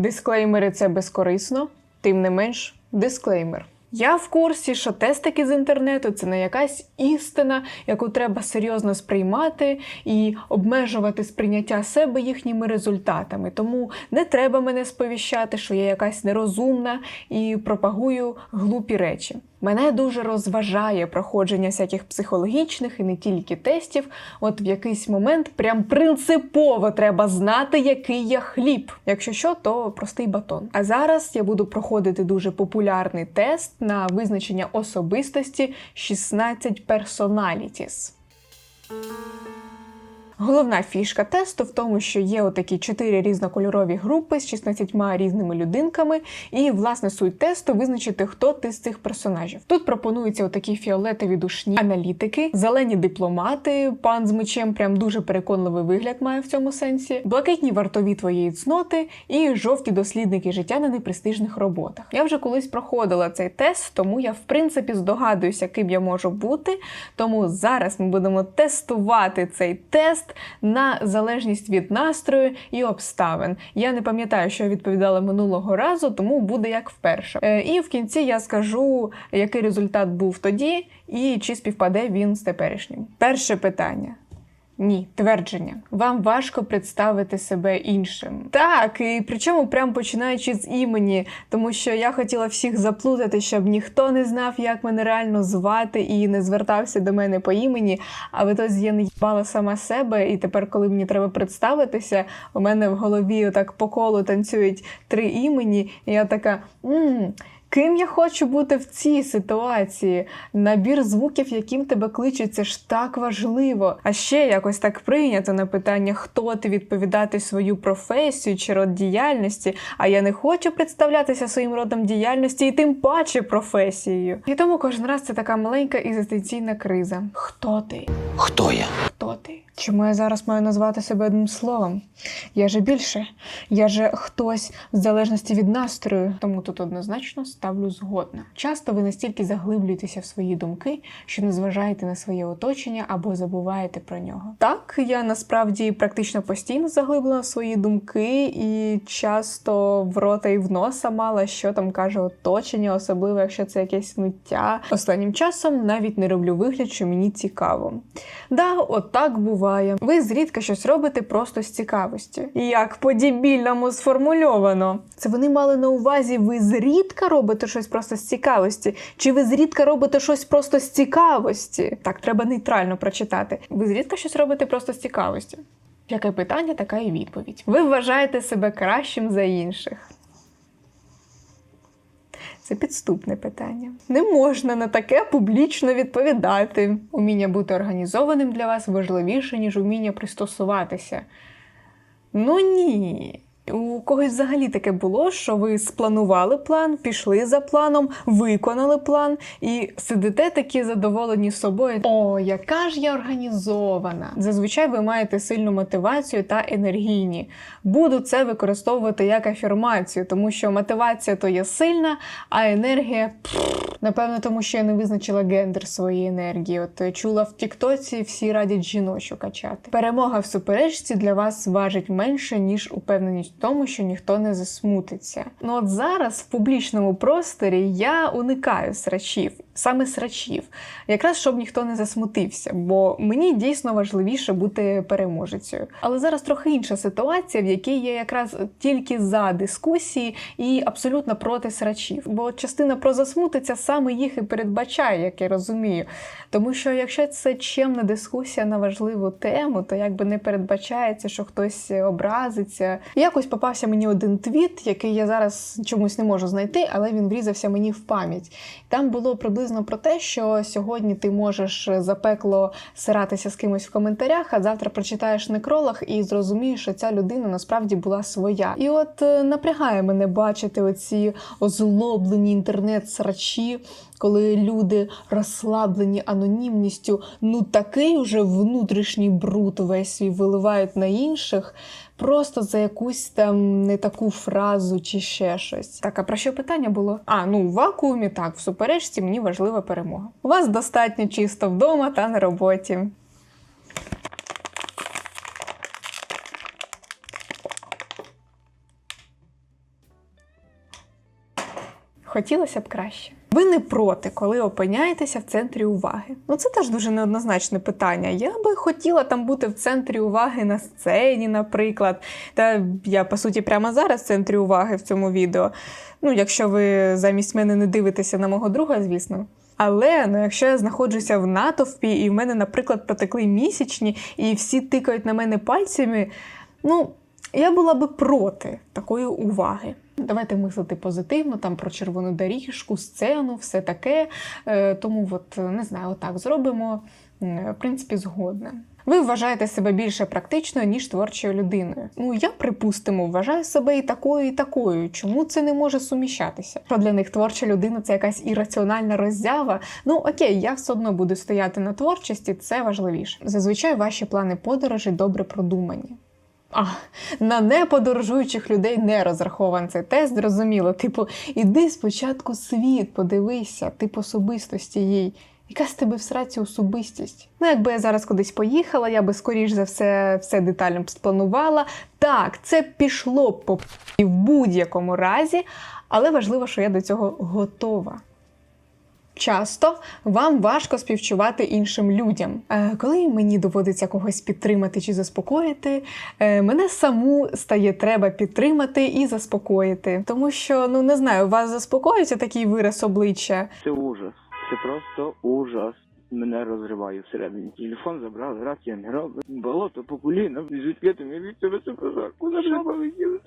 Дисклеймери це безкорисно, тим не менш, дисклеймер. Я в курсі, що тестики з інтернету це не якась істина, яку треба серйозно сприймати і обмежувати сприйняття себе їхніми результатами. Тому не треба мене сповіщати, що я якась нерозумна і пропагую глупі речі. Мене дуже розважає проходження всяких психологічних і не тільки тестів. От в якийсь момент прям принципово треба знати, який я хліб. Якщо що, то простий батон. А зараз я буду проходити дуже популярний тест на визначення особистості 16 personalities. Головна фішка тесту в тому, що є отакі чотири різнокольорові групи з 16 різними людинками, і власне суть тесту визначити, хто ти з цих персонажів. Тут пропонуються отакі фіолетові душні аналітики, зелені дипломати, пан з мечем прям дуже переконливий вигляд має в цьому сенсі, блакитні вартові твоєї цноти і жовті дослідники життя на непрестижних роботах. Я вже колись проходила цей тест, тому я в принципі здогадуюся, ким я можу бути. Тому зараз ми будемо тестувати цей тест на залежність від настрою і обставин. Я не пам'ятаю, що я відповідала минулого разу, тому буде як вперше. Е, і в кінці я скажу, який результат був тоді, і чи співпаде він з теперішнім. Перше питання. Ні, твердження. Вам важко представити себе іншим. Так, і причому прям починаючи з імені, тому що я хотіла всіх заплутати, щоб ніхто не знав, як мене реально звати, і не звертався до мене по імені. А в ітозі я не їбала сама себе, і тепер, коли мені треба представитися, у мене в голові отак по колу танцюють три імені, і я така. м Ким я хочу бути в цій ситуації? Набір звуків, яким тебе кличуть, це ж так важливо. А ще якось так прийнято на питання, хто ти відповідати свою професію чи род діяльності. А я не хочу представлятися своїм родом діяльності і тим паче професією. І тому кожен раз це така маленька екзистенційна криза. Хто ти? Хто я? Хто ти? Чому я зараз маю назвати себе одним словом? Я же більше, я же хтось в залежності від настрою, тому тут однозначно ставлю згодна. Часто ви настільки заглиблюєтеся в свої думки, що не зважаєте на своє оточення або забуваєте про нього. Так, я насправді практично постійно заглиблена в свої думки і часто в рота і в носа мала, що там каже оточення, особливо якщо це якесь ниття. Останнім часом навіть не роблю вигляд, що мені цікаво. Да, от так буває. Ви зрідка щось робите просто з цікавості. Як по-дібільному сформульовано. Це вони мали на увазі, ви зрідка робите щось просто з цікавості, чи ви зрідка робите щось просто з цікавості? Так, треба нейтрально прочитати. Ви зрідка щось робите просто з цікавості. Яке питання, така і відповідь. Ви вважаєте себе кращим за інших. Це підступне питання. Не можна на таке публічно відповідати. Уміння бути організованим для вас важливіше, ніж уміння пристосуватися. Ну ні. У когось взагалі таке було, що ви спланували план, пішли за планом, виконали план і сидите такі задоволені собою. О, яка ж я організована! Зазвичай ви маєте сильну мотивацію та енергійні. Буду це використовувати як афірмацію, тому що мотивація то є сильна, а енергія. Напевно, тому що я не визначила гендер своєї енергії. От е, чула в Тіктоці, всі радять жіночу качати. Перемога в суперечці для вас важить менше, ніж упевненість тому, що ніхто не засмутиться. Ну от зараз в публічному просторі я уникаю срачів, саме срачів, якраз щоб ніхто не засмутився, бо мені дійсно важливіше бути переможецею. Але зараз трохи інша ситуація, в якій я якраз тільки за дискусії і абсолютно проти срачів. Бо частина про засмутиться саме їх і передбачає, як я розумію. Тому що якщо це чемна дискусія на важливу тему, то якби не передбачається, що хтось образиться. Якось попався мені один твіт, який я зараз чомусь не можу знайти, але він врізався мені в пам'ять. Там було приблизно про те, що сьогодні ти можеш запекло сиратися з кимось в коментарях, а завтра прочитаєш некролог і зрозумієш, що ця людина насправді була своя. І от е, напрягає мене бачити оці озлоблені інтернет-срачі, коли люди розслаблені анонімністю, ну такий уже внутрішній бруд весь свій виливають на інших просто за якусь там не таку фразу чи ще щось. Так, а про що питання було? А, ну в вакуумі так, в суперечці мені важлива перемога. У вас достатньо чисто вдома та на роботі. Хотілося б краще. Ви не проти, коли опиняєтеся в центрі уваги. Ну це теж дуже неоднозначне питання. Я би хотіла там бути в центрі уваги на сцені, наприклад. Та я по суті прямо зараз в центрі уваги в цьому відео. Ну, якщо ви замість мене не дивитеся на мого друга, звісно. Але ну, якщо я знаходжуся в натовпі, і в мене, наприклад, протекли місячні, і всі тикають на мене пальцями, ну я була би проти такої уваги. Давайте мислити позитивно, там про червону доріжку, сцену, все таке. Е, тому, от не знаю, отак зробимо. В принципі, згодна. Ви вважаєте себе більше практичною, ніж творчою людиною. Ну я, припустимо, вважаю себе і такою, і такою. Чому це не може суміщатися? Що для них творча людина це якась ірраціональна роззява. Ну окей, я все одно буду стояти на творчості, це важливіше. Зазвичай ваші плани подорожі добре продумані. А, на неподорожуючих людей не розрахований цей тест, зрозуміло. Типу, іди спочатку світ, подивися, тип особистості їй. Яка з тебе в сраці особистість? Ну, якби я зараз кудись поїхала, я би скоріш за все все детально б спланувала. Так, це пішло б по в будь-якому разі, але важливо, що я до цього готова. Часто вам важко співчувати іншим людям. Е, коли мені доводиться когось підтримати чи заспокоїти, е, мене саму стає треба підтримати і заспокоїти. Тому що, ну не знаю, вас заспокоюється такий вираз обличчя. Це ужас. Це просто ужас. Мене розриває всередині. Телефон забрав, рація не робить. Болото по коліна, звідки ти мій Віктора Сапоза? Куди вже полетіли?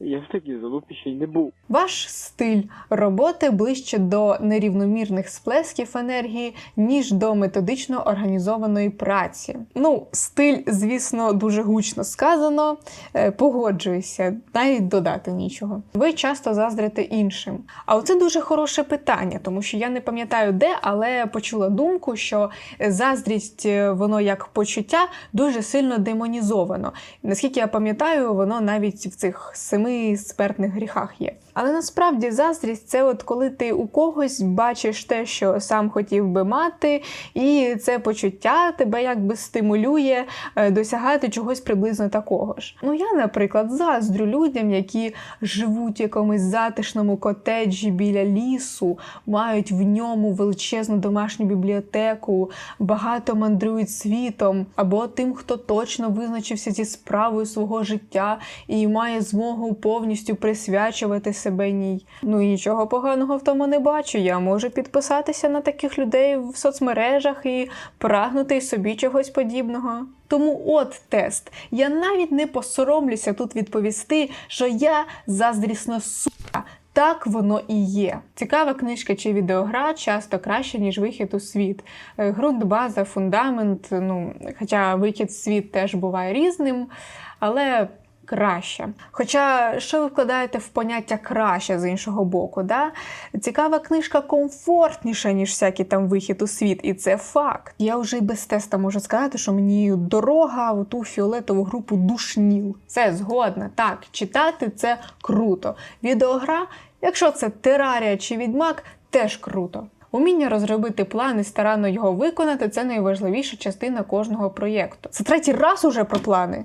Я в такій залупі ще й не був. Ваш стиль роботи ближче до нерівномірних сплесків енергії, ніж до методично організованої праці. Ну, стиль, звісно, дуже гучно сказано. Е, Погоджуюся, навіть додати нічого. Ви часто заздрите іншим. А оце дуже хороше питання, тому що я не пам'ятаю де, але почула думку, що заздрість, е, воно як почуття, дуже сильно демонізовано. Наскільки я пам'ятаю, воно навіть в цих семи смертних гріхах є. Але насправді заздрість це от коли ти у когось бачиш те, що сам хотів би мати, і це почуття тебе якби стимулює е, досягати чогось приблизно такого ж. Ну я, наприклад, заздрю людям, які живуть в якомусь затишному котеджі біля лісу, мають в ньому величезну домашню бібліотеку, багато мандрують світом, або тим, хто точно визначився зі справою свого життя і має змогу повністю присвячувати себе ній. Ну і нічого поганого в тому не бачу. Я можу підписатися на таких людей в соцмережах і прагнути собі чогось подібного. Тому от тест. Я навіть не посоромлюся тут відповісти, що я заздрісна сука. Так воно і є. Цікава книжка чи відеогра часто краще, ніж вихід у світ. Е, Ґрунт, база, фундамент. Ну, хоча вихід в світ теж буває різним, але краще. Хоча, що ви вкладаєте в поняття краще з іншого боку, да? цікава книжка комфортніша, ніж всякий там вихід у світ, і це факт. Я вже й без теста можу сказати, що мені дорога в ту фіолетову групу душніл. Це згодна. Так, читати це круто. Відеогра, якщо це терарія чи відьмак, теж круто. Уміння розробити план і старанно його виконати це найважливіша частина кожного проєкту. Це третій раз уже про плани.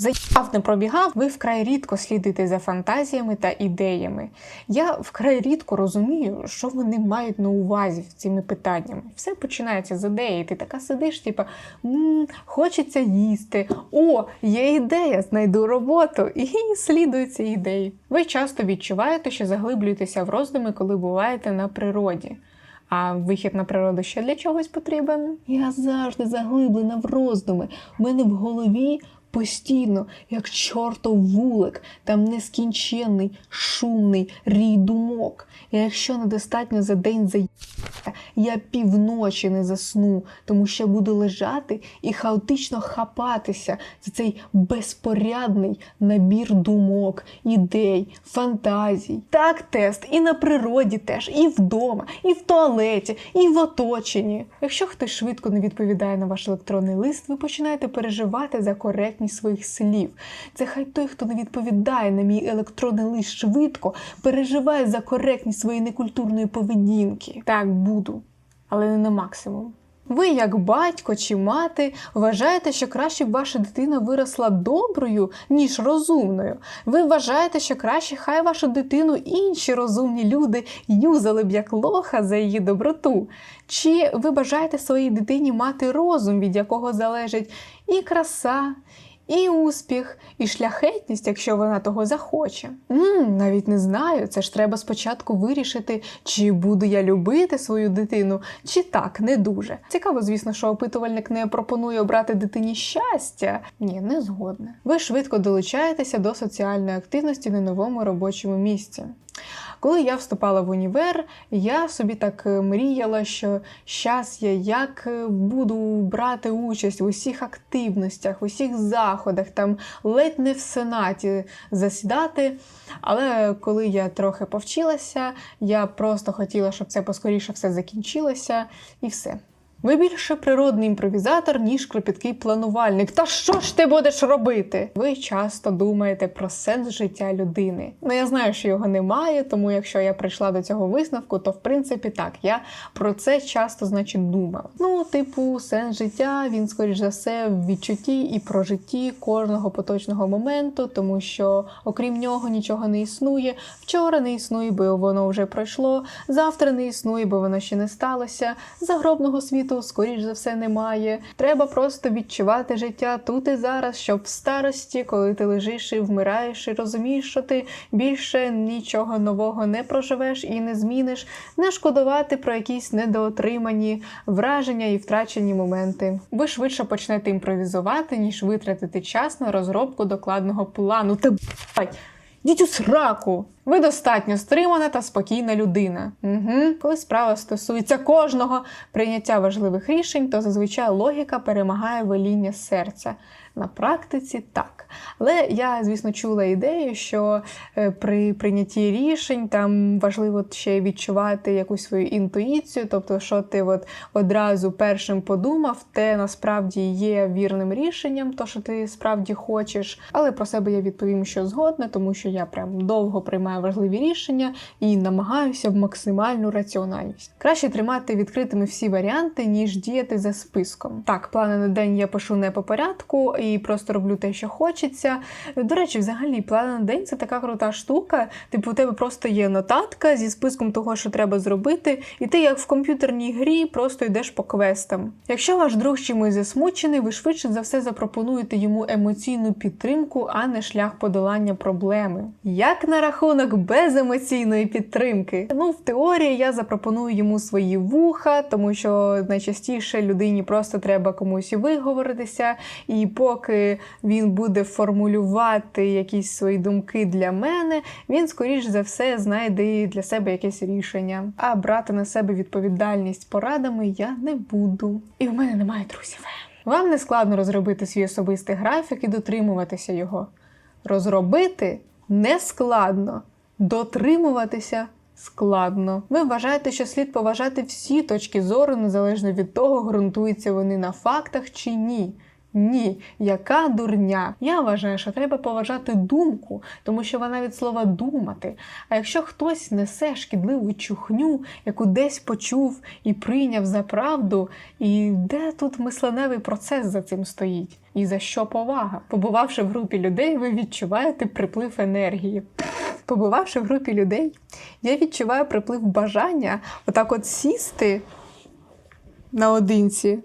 Заїбав не пробігав, ви вкрай рідко слідуєте за фантазіями та ідеями. Я вкрай рідко розумію, що вони мають на увазі цими питаннями. Все починається з ідеї. Ти така сидиш, типа хочеться їсти. О, є ідея, знайду роботу і слідую цій ідеї. Ви часто відчуваєте, що заглиблюєтеся в роздуми, коли буваєте на природі. А вихід на природу ще для чогось потрібен? Я завжди заглиблена в роздуми. У мене в голові постійно, як чортов вулик, там нескінченний, шумний рій думок. І якщо недостатньо за день заїбати, я півночі не засну, тому що буду лежати і хаотично хапатися за цей безпорядний набір думок, ідей, фантазій. Так, тест і на природі теж, і вдома, і в туалеті, і в оточенні. Якщо хтось швидко не відповідає на ваш електронний лист, ви починаєте переживати за коректність своїх слів. Це хай той, хто не відповідає на мій електронний лист швидко, переживає за коректність своєї некультурної поведінки. Так, буду, але не на максимум. Ви, як батько чи мати, вважаєте, що краще б ваша дитина виросла доброю, ніж розумною. Ви вважаєте, що краще хай вашу дитину інші розумні люди юзали б як лоха за її доброту. Чи ви бажаєте своїй дитині мати розум, від якого залежить і краса, і успіх, і шляхетність, якщо вона того захоче. м навіть не знаю. Це ж треба спочатку вирішити, чи буду я любити свою дитину, чи так, не дуже. Цікаво, звісно, що опитувальник не пропонує обрати дитині щастя. Ні, не згодна. Ви швидко долучаєтеся до соціальної активності на новому робочому місці. Коли я вступала в універ, я собі так е, мріяла, що щас я як е, буду брати участь в усіх активностях, в усіх заходах, там ледь не в сенаті засідати. Але коли я трохи повчилася, я просто хотіла, щоб це поскоріше все закінчилося, і все. Ви більше природний імпровізатор, ніж кропіткий планувальник. Та що ж ти будеш робити? Ви часто думаєте про сенс життя людини. Ну я знаю, що його немає, тому якщо я прийшла до цього висновку, то в принципі так, я про це часто, значить, думала. Ну, типу, сенс життя, він, скоріш за все, в відчутті і прожитті кожного поточного моменту, тому що окрім нього нічого не існує. Вчора не існує, бо воно вже пройшло. Завтра не існує, бо воно ще не сталося. Загробного світу, скоріш за все, немає. Треба просто відчувати життя тут і зараз, щоб в старості, коли ти лежиш і вмираєш, і розумієш, що ти більше нічого нового не проживеш і не зміниш, не шкодувати про якісь недоотримані враження і втрачені моменти. Ви швидше почнете імпровізувати, ніж витратити час на розробку докладного плану. Та! Діть у сраку! Ви достатньо стримана та спокійна людина. Угу. Коли справа стосується кожного прийняття важливих рішень, то зазвичай логіка перемагає веління серця. На практиці так. Але я, звісно, чула ідею, що е, при прийнятті рішень там важливо ще відчувати якусь свою інтуїцію, тобто, що ти от одразу першим подумав, те насправді є вірним рішенням, то що ти справді хочеш. Але про себе я відповім, що згодна, тому що я прям довго приймаю важливі рішення і намагаюся в максимальну раціональність. Краще тримати відкритими всі варіанти, ніж діяти за списком. Так, плани на день я пишу не по порядку і просто роблю те, що хочеться. До речі, взагалі, плани на день це така крута штука. Типу, у тебе просто є нотатка зі списком того, що треба зробити, і ти, як в комп'ютерній грі, просто йдеш по квестам. Якщо ваш друг чимось засмучений, ви швидше за все запропонуєте йому емоційну підтримку, а не шлях подолання проблеми. Як на рахунок беземоційної підтримки? Ну, в теорії я запропоную йому свої вуха, тому що найчастіше людині просто треба комусь виговоритися, і поки він буде формулювати якісь свої думки для мене, він скоріш за все знайде для себе якесь рішення. А брати на себе відповідальність порадами я не буду. І в мене немає друзів. Вам не складно розробити свій особистий графік і дотримуватися його. Розробити не складно, дотримуватися складно. Ви вважаєте, що слід поважати всі точки зору, незалежно від того, ґрунтуються вони на фактах чи ні. Ні, яка дурня. Я вважаю, що треба поважати думку, тому що вона від слова думати. А якщо хтось несе шкідливу чухню, яку десь почув і прийняв за правду, і де тут мисленевий процес за цим стоїть? І за що повага? Побувавши в групі людей, ви відчуваєте приплив енергії. Побувавши в групі людей, я відчуваю приплив бажання отак от сісти наодинці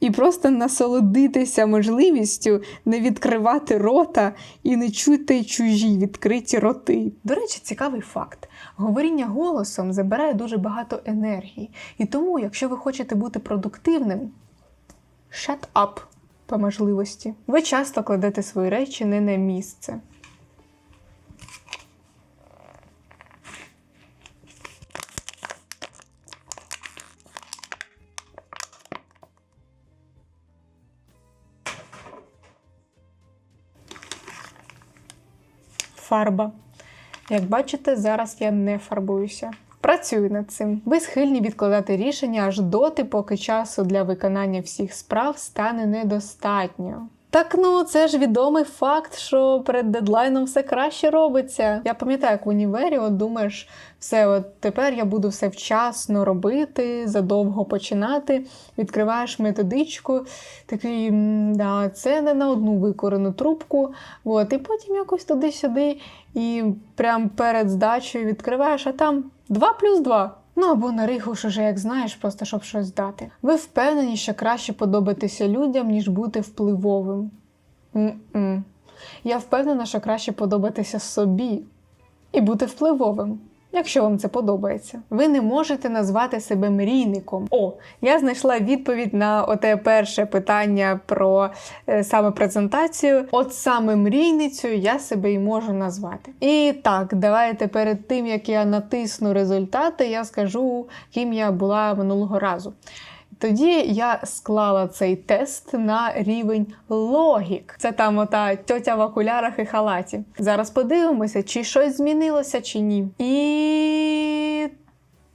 і просто насолодитися можливістю не відкривати рота і не чути чужі відкриті роти. До речі, цікавий факт: говоріння голосом забирає дуже багато енергії. І тому, якщо ви хочете бути продуктивним, shut up по можливості. Ви часто кладете свої речі не на місце. Фарба. Як бачите, зараз я не фарбуюся. Працюю над цим. Ви схильні відкладати рішення аж доти, поки часу для виконання всіх справ стане недостатньо. Так ну це ж відомий факт, що перед дедлайном все краще робиться. Я пам'ятаю, як в універі, от думаєш, все, от тепер я буду все вчасно робити, задовго починати. Відкриваєш методичку, такий, да, це не на одну викорену трубку. От, і потім якось туди-сюди, і прям перед здачею відкриваєш, а там 2 плюс 2. Ну або на нарихуєш уже, як знаєш, просто щоб щось дати. Ви впевнені, що краще подобатися людям, ніж бути впливовим. М-м. Я впевнена, що краще подобатися собі і бути впливовим. Якщо вам це подобається, ви не можете назвати себе мрійником. О, я знайшла відповідь на оте перше питання про е, саме презентацію. От саме мрійницею я себе і можу назвати. І так, давайте перед тим як я натисну результати, я скажу, ким я була минулого разу. Тоді я склала цей тест на рівень логік. Це там ота тьотя в окулярах і халаті. Зараз подивимося, чи щось змінилося, чи ні. І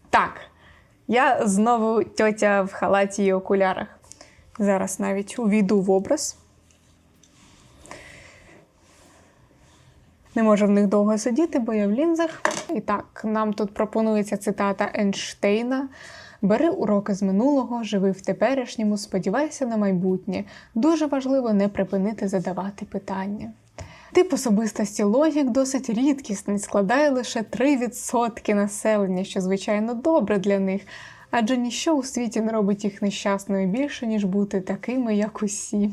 так, я знову тьотя в халаті і окулярах. Зараз навіть увійду в образ. Не можу в них довго сидіти, бо я в лінзах. І так, нам тут пропонується цитата Ейнштейна. Бери уроки з минулого, живи в теперішньому, сподівайся на майбутнє. Дуже важливо не припинити задавати питання. Тип особистості логік досить рідкісний, складає лише 3% населення, що звичайно добре для них, адже ніщо у світі не робить їх нещасною більше, ніж бути такими, як усі.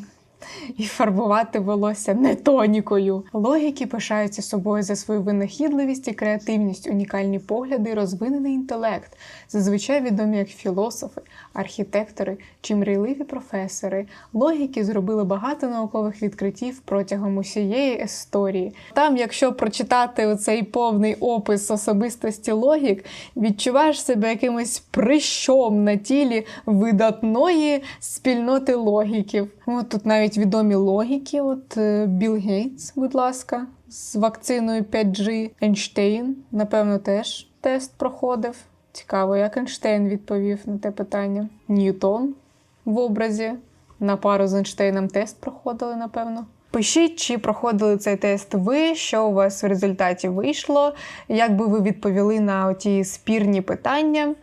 І фарбувати волосся не тонікою. Логіки пишаються собою за свою винахідливість і креативність, унікальні погляди і розвинений інтелект, зазвичай відомі як філософи, архітектори чи мрійливі професори. Логіки зробили багато наукових відкриттів протягом усієї історії. Там, якщо прочитати оцей повний опис особистості логік, відчуваєш себе якимось прищом на тілі видатної спільноти логіків. От тут навіть відомі логіки. От е, Білл Гейтс, будь ласка, з вакциною 5G. Ейнштейн, напевно, теж тест проходив. Цікаво, як Ейнштейн відповів на те питання. Ньютон в образі. На пару з Ейнштейном тест проходили, напевно. Пишіть, чи проходили цей тест ви, що у вас в результаті вийшло, як би ви відповіли на ті спірні питання.